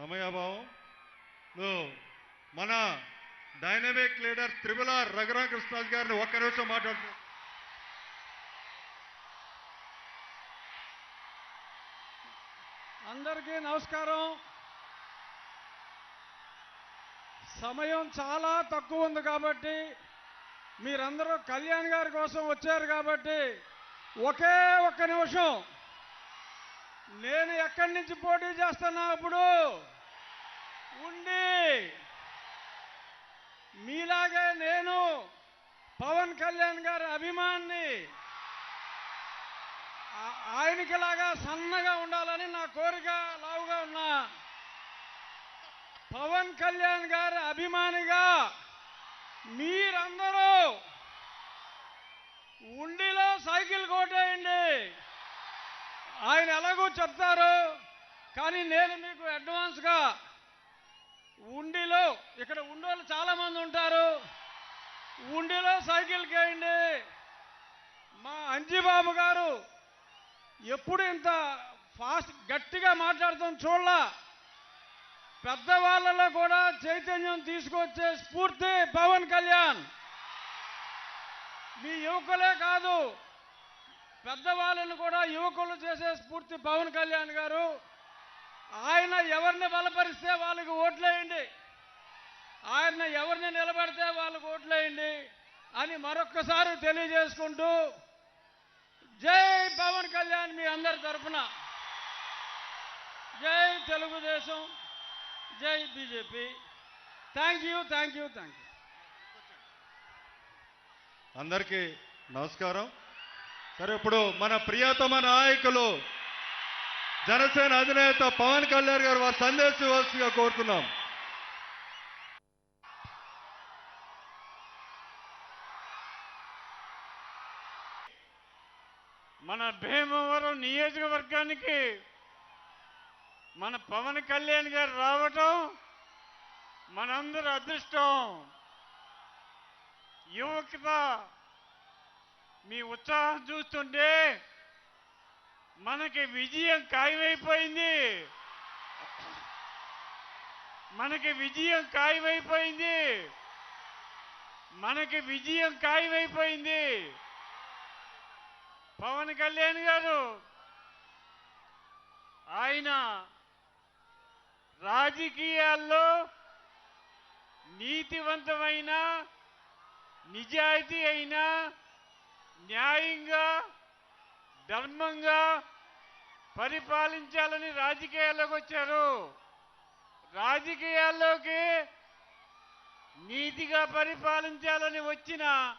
సమయాభావంలో మన dynamic leader త్రిపుల రఘురామ కృష్ణరాజు గారిని ఒక్క నిమిషం మాట్లాడుతూ అందరికీ నమస్కారం. సమయం చాలా తక్కువ ఉంది కాబట్టి మీరందరూ కళ్యాణ్ గారి కోసం వచ్చారు కాబట్టి ఒకే ఒక్క నిమిషం నేను ఎక్కడి నుంచి పోటీ చేస్తున్నా అప్పుడు ఉండి. మీలాగే నేను పవన్ కళ్యాణ్ గారి అభిమాన్ని ఆయనకిలాగా ఆయనకి లాగా సన్నగా ఉండాలని నా కోరిక లావుగా ఉన్నా. పవన్ కళ్యాణ్ గారి అభిమానిగా మీరందరూ ఉండిలో సైకిల్ కొట్టేయండి. ఆయన ఎలాగో చెప్తారు కానీ నేను మీకు అడ్వాన్స్గా ఉండిలో ఇక్కడ ఉండోళ్ళు చాలామంది ఉంటారు ఉండిలో సైకిల్ కేయండి. మా అంజిబాబు గారు ఎప్పుడు ఇంత ఫాస్ట్ గట్టిగా మాట్లాడతాం చూడలా. పెద్దవాళ్ళలో కూడా చైతన్యం తీసుకొచ్చే స్ఫూర్తి పవన్ కళ్యాణ్. మీ యువకులే కాదు పెద్దవాళ్ళను కూడా యువకులు చేసే స్ఫూర్తి పవన్ కళ్యాణ్ గారు. ఆయన ఎవరిని బలపరిస్తే వాళ్ళకి ఓట్లేయండి. ఆయన ఎవరిని నిలబడితే వాళ్ళకి ఓట్లేయండి అని మరొక్కసారి తెలియజేసుకుంటూ జై పవన్ కళ్యాణ్ మీ అందరి తరఫున. జై తెలుగుదేశం జై BJP. Thank you thank you thank you. అందరికీ నమస్కారం. సరే ఇప్పుడు మన ప్రియతమ నాయకులు జనసేన అధినేత పవన్ కళ్యాణ్ గారు వారి సందేశం ఇవ్వాల్సిందిగా కోరుతున్నాం. మన భీమవరం నియోజకవర్గానికి మన పవన్ కళ్యాణ్ గారు రావటం మనందరి అదృష్టం. యువకత మీ ఉత్సాహం చూస్తుంటే మనకి విజయం ఖాయమైపోయింది. మనకి విజయం ఖాయమైపోయింది. మనకి విజయం ఖాయమైపోయింది. పవన్ కళ్యాణ్ గారు ఆయన రాజకీయాల్లో నీతివంతమైన నిజాయితీ అయినా న్యాయంగా ధర్మంగా పరిపాలించాలని రాజకీయాల్లోకి వచ్చారు. రాజకీయాల్లోకి నీతిగా పరిపాలించాలని వచ్చిన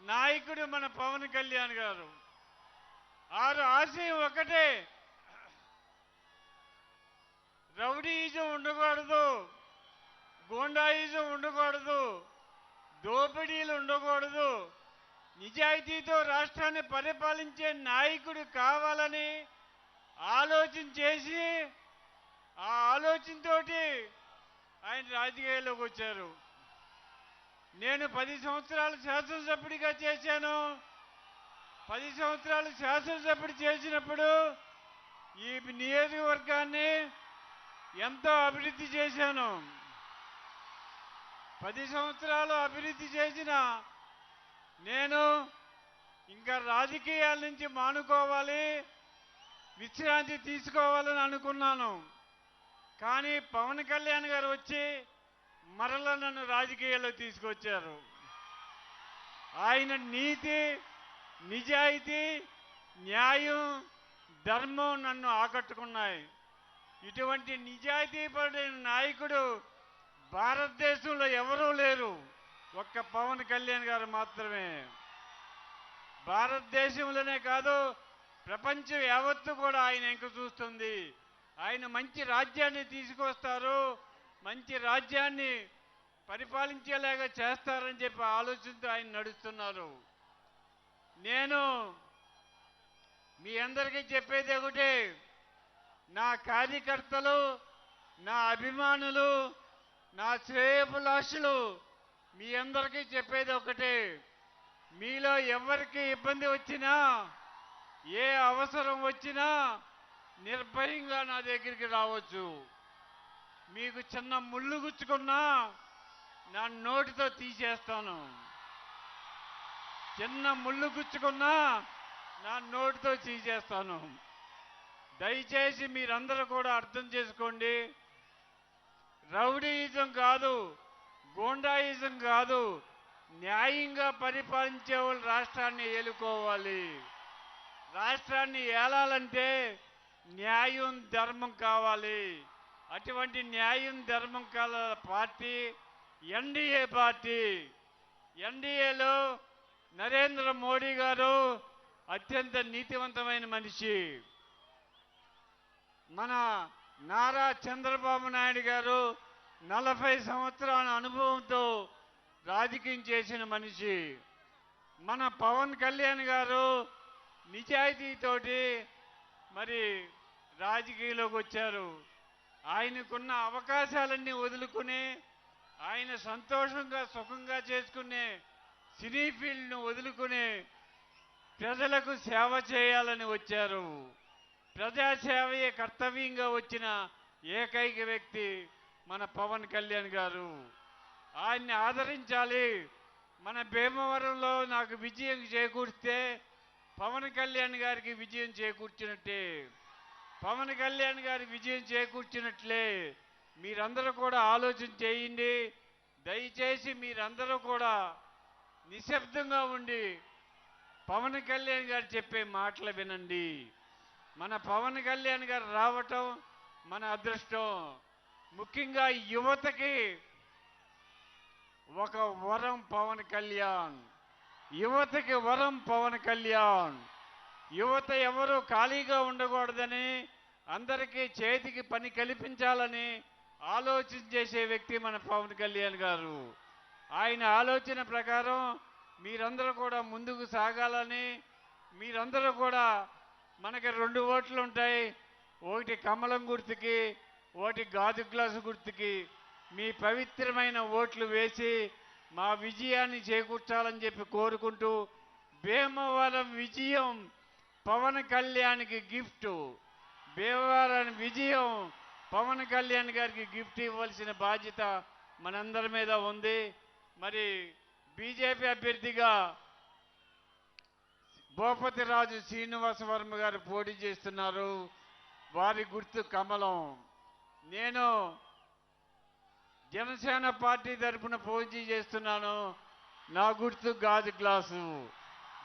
నాయకుడు మన పవన్ కళ్యాణ్ గారు. ఆరు ఆశయం ఒకటే. రౌడీయిజం ఉండకూడదు గోండాయిజం ఉండకూడదు దోపిడీలు ఉండకూడదు నిజాయితీతో రాష్ట్రాన్ని పరిపాలించే నాయకుడు కావాలని ఆలోచన చేసి ఆ ఆలోచనతోటి ఆయన రాజకీయాల్లోకి వచ్చారు. నేను పది సంవత్సరాలు శాసనసభ్యుడిగా చేశాను. పది సంవత్సరాలు శాసనసభ్యుడు చేసినప్పుడు ఈ నియోజకవర్గాన్ని ఎంతో అభివృద్ధి చేశాను. పది సంవత్సరాలు అభివృద్ధి చేసిన నేను ఇంకా రాజకీయాల నుంచి మానుకోవాలి విశ్రాంతి తీసుకోవాలని అనుకున్నాను. కానీ పవన్ కళ్యాణ్ గారు వచ్చి మరలా నన్ను రాజకీయాల్లో తీసుకొచ్చారు. ఆయన నీతి నిజాయితీ న్యాయం ధర్మం నన్ను ఆకట్టుకున్నాయి. ఇటువంటి నిజాయితీపడిన నాయకుడు భారతదేశంలో ఎవరూ లేరు. ఒక్క పవన్ కళ్యాణ్ గారు మాత్రమే. భారతదేశంలోనే కాదు ప్రపంచం యావత్తు కూడా ఆయన ఎంక చూస్తుంది. ఆయన మంచి రాజ్యాన్ని తీసుకొస్తారు మంచి రాజ్యాన్ని పరిపాలించేలాగా చేస్తారని చెప్పి ఆలోచనతో ఆయన నడుస్తున్నారు. నేను మీ అందరికీ చెప్పేది ఒకటే నా కార్యకర్తలు నా అభిమానులు నా శ్రేయభిలాషులు మీ అందరికీ చెప్పేది ఒకటే. మీలో ఎవరికి ఇబ్బంది వచ్చినా ఏ అవసరం వచ్చినా నిర్భయంగా నా దగ్గరికి రావచ్చు. మీకు చిన్న ముళ్ళు గుచ్చుకున్నా నా నోటితో తీసేస్తాను. చిన్న ముళ్ళు గుచ్చుకున్నా నా నోటితో తీసేస్తాను. దయచేసి మీరందరూ కూడా అర్థం చేసుకోండి. రౌడీయిజం కాదు. గూండాయిజం కాదు న్యాయంగా పరిపాలించే వాళ్ళు రాష్ట్రాన్ని ఏలుకోవాలి. రాష్ట్రాన్ని ఏలాలంటే న్యాయం ధర్మం కావాలి. అటువంటి న్యాయం ధర్మం కల పార్టీ ఎన్డీఏ పార్టీ. ఎన్డీఏలో నరేంద్ర మోడీ గారు అత్యంత నీతివంతమైన మనిషి. మన నారా చంద్రబాబు నాయుడు గారు నలభై సంవత్సరాల అనుభవంతో రాజకీయం చేసిన మనిషి. మన పవన్ కళ్యాణ్ గారు నిజాయితీతోటి మరి రాజకీయంలోకి వచ్చారు. ఆయనకున్న అవకాశాలన్నీ వదులుకుని ఆయన సంతోషంగా సుఖంగా చేసుకునే సినీ ఫీల్డ్ను వదులుకుని ప్రజలకు సేవ చేయాలని వచ్చారు. ప్రజాసేవయే కర్తవ్యంగా వచ్చిన ఏకైక వ్యక్తి మన పవన్ కళ్యాణ్ గారు. ఆయన్ని ఆదరించాలి. మన భీమవరంలో నాకు విజయం చేకూరిస్తే పవన్ కళ్యాణ్ గారికి విజయం చేకూర్చినట్టే. పవన్ కళ్యాణ్ గారి విజయం చేకూర్చినట్లే. మీరందరూ కూడా ఆలోచన చేయండి. దయచేసి మీరందరూ కూడా నిశ్శబ్దంగా ఉండి పవన్ కళ్యాణ్ గారు చెప్పే మాటలు వినండి. మన పవన్ కళ్యాణ్ గారు రావటం మన అదృష్టం. ముఖ్యంగా యువతకి ఒక వరం పవన్ కళ్యాణ్. యువతకి వరం పవన్ కళ్యాణ్. యువత ఎవరు ఖాళీగా ఉండకూడదని అందరికీ చేతికి పని కల్పించాలని ఆలోచన చేసే వ్యక్తి మన పవన్ కళ్యాణ్ గారు. ఆయన ఆలోచన ప్రకారం మీరందరూ కూడా ముందుకు సాగాలని మీరందరూ కూడా మనకి రెండు ఓట్లు ఉంటాయి ఒకటి కమలం గుర్తుకి ఓటి గాజు గ్లాసు గుర్తుకి మీ పవిత్రమైన ఓట్లు వేసి మా విజయాన్ని చేకూర్చాలని చెప్పి కోరుకుంటూ భీమవరం విజయం పవన్ కళ్యాణ్కి గిఫ్ట్. భీమవరం విజయం పవన్ కళ్యాణ్ గారికి గిఫ్ట్ ఇవ్వాల్సిన బాధ్యత మనందరి మీద ఉంది. మరి బీజేపీ అభ్యర్థిగా భూపతి రాజు శ్రీనివాస వర్మ గారు పోటీ చేస్తున్నారు. వారి గుర్తు కమలం. నేను జనసేన పార్టీ తరఫున పోటీ చేస్తున్నాను. నా గుర్తు గాజు గ్లాసు.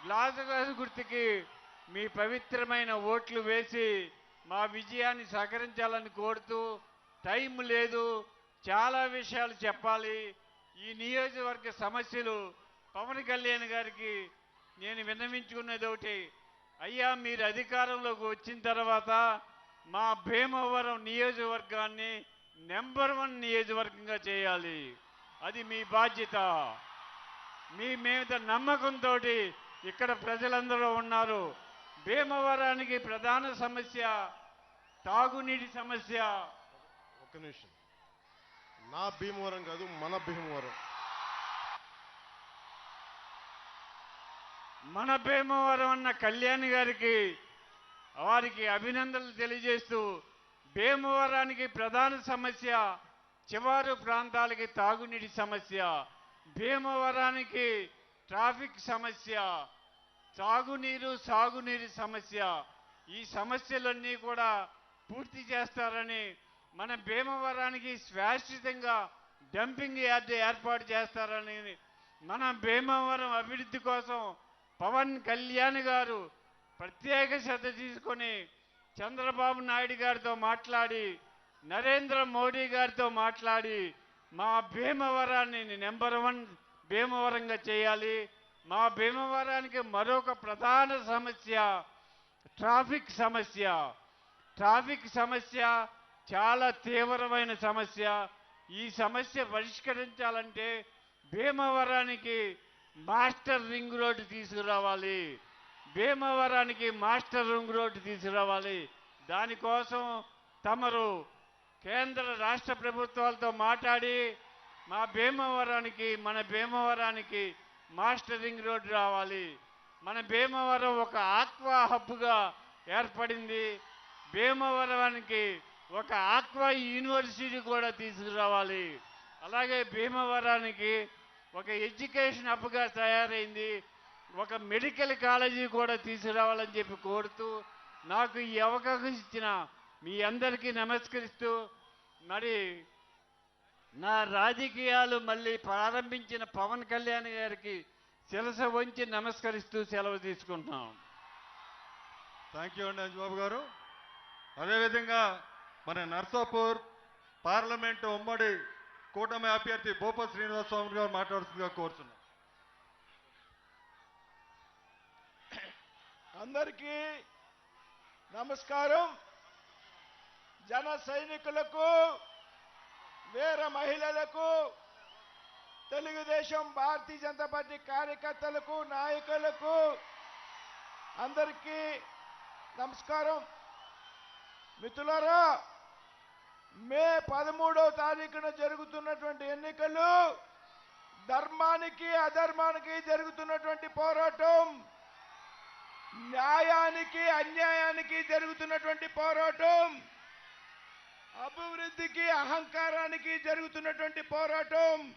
గ్లాసు గాజు గుర్తుకి మీ పవిత్రమైన ఓట్లు వేసి మా విజయాన్ని సహకరించాలని కోరుతూ టైం లేదు. చాలా విషయాలు చెప్పాలి. ఈ నియోజకవర్గ సమస్యలు పవన్ కళ్యాణ్ గారికి నేను విన్నవించుకున్నది ఒకటి. అయ్యా మీరు అధికారంలోకి వచ్చిన తర్వాత మా భీమవరం నియోజకవర్గాన్ని నెంబర్ వన్ నియోజకవర్గంగా చేయాలి. అది మీ బాధ్యత. మీ మీద నమ్మకంతో ఇక్కడ ప్రజలందరూ ఉన్నారు. భీమవరానికి ప్రధాన సమస్య తాగునీటి సమస్య. ఒక్క నిమిషం. నా భీమవరం కాదు మన భీమవరం. మన భీమవరం అన్న కళ్యాణ్ గారికి వారికి అభినందనలు తెలియజేస్తూ భీమవరానికి ప్రధాన సమస్య చివరి ప్రాంతాలకి తాగునీటి సమస్య భీమవరానికి ట్రాఫిక్ సమస్య తాగునీరు సాగునీరు సమస్య. ఈ సమస్యలన్నీ కూడా పూర్తి చేస్తారని మన భీమవరానికి శాశ్వతంగా డంపింగ్ యార్డ్ ఏర్పాటు చేస్తారని మన భీమవరం అభివృద్ధి కోసం పవన్ కళ్యాణ్ గారు ప్రత్యేక శ్రద్ధ తీసుకొని చంద్రబాబు నాయుడు గారితో మాట్లాడి నరేంద్ర మోడీ గారితో మాట్లాడి మా భీమవరాన్ని నెంబర్ వన్ భీమవరంగా చేయాలి. మా భీమవరానికి మరొక ప్రధాన సమస్య ట్రాఫిక్ సమస్య. ట్రాఫిక్ సమస్య చాలా తీవ్రమైన సమస్య. ఈ సమస్య పరిష్కరించాలంటే భీమవరానికి మాస్టర్ రింగ్ రోడ్డు తీసుకురావాలి. భీమవరానికి మాస్టర్ రింగ్ రోడ్డు తీసుకురావాలి. దానికోసం తమరు కేంద్ర రాష్ట్ర ప్రభుత్వాలతో మాట్లాడి మా భీమవరానికి మన భీమవరానికి మాస్టర్ రింగ్ రోడ్డు రావాలి. మన భీమవరం ఒక ఆక్వా హబ్గా ఏర్పడింది. భీమవరానికి ఒక ఆక్వా యూనివర్సిటీ కూడా తీసుకురావాలి. అలాగే భీమవరానికి ఒక ఎడ్యుకేషన్ హబ్గా తయారైంది. ఒక మెడికల్ కాలేజీ కూడా తీసుకురావాలని చెప్పి కోరుతూ నాకు ఈ అవకాశం ఇచ్చిన మీ అందరికీ నమస్కరిస్తూ మరి నా రాజకీయాలు మళ్ళీ ప్రారంభించిన పవన్ కళ్యాణ్ గారికి శిరస వంచి నమస్కరిస్తూ సెలవు తీసుకుంటున్నాం. థ్యాంక్ యూ అండి అంజబాబు గారు. అదేవిధంగా మన నర్సాపూర్ పార్లమెంటు ఉమ్మడి కూటమి అభ్యర్థి భూప శ్రీనివాసస్వామి గారు మాట్లాడుతుందిగా కోరుతున్నాం. అందరికీ నమస్కారం. జన సైనికులకు వీర మహిళలకు తెలుగుదేశం భారతీయ జనతా పార్టీ కార్యకర్తలకు నాయకులకు అందరికీ నమస్కారం. మిత్రులారా మే పదమూడవ తారీఖున జరుగుతున్నటువంటి ఎన్నికలు ధర్మానికి అధర్మానికి జరుగుతున్నటువంటి పోరాటం. న్యాయానికి అన్యాయానికి జరుగుతున్నటువంటి పోరాటం అభివృద్ధికి అహంకారానికి జరుగుతున్నటువంటి పోరాటం.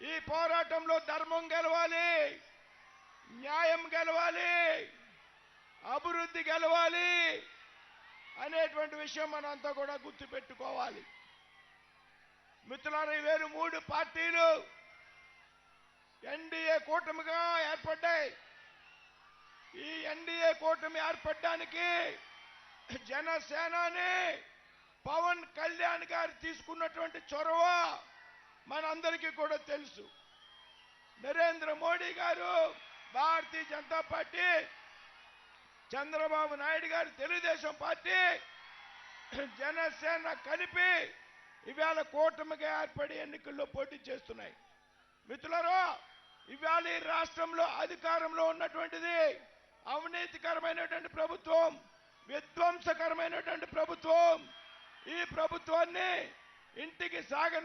ఈ పోరాటంలో ధర్మం గెలవాలి న్యాయం గెలవాలి అభివృద్ధి గెలవాలి అనేటువంటి విషయం మనంతా కూడా గుర్తుపెట్టుకోవాలి. మిత్రులారా వేరు మూడు పార్టీలు ఎన్డీఏ కూటమిగా ఏర్పడ్డాయి. ఈ ఎన్డీఏ కూటమి ఏర్పడడానికి జనసేనాని పవన్ కళ్యాణ్ గారు తీసుకున్నటువంటి చొరవ మనందరికీ కూడా తెలుసు. నరేంద్ర మోడీ గారు భారతీయ జనతా పార్టీ చంద్రబాబు నాయుడు గారు తెలుగుదేశం పార్టీ జనసేన కలిపి ఇవాళ కూటమిగా ఏర్పడి ఎన్నికల్లో పోటీ చేస్తున్నాయి. మిత్రులరో ఇవాళ ఈ రాష్ట్రంలో అధికారంలో ఉన్నటువంటిది అవినీతికరమైనటువంటి ప్రభుత్వం విధ్వంసకరమైనటువంటి ప్రభుత్వం ఈ ప్రభుత్వాన్ని ఇంటికి సాగ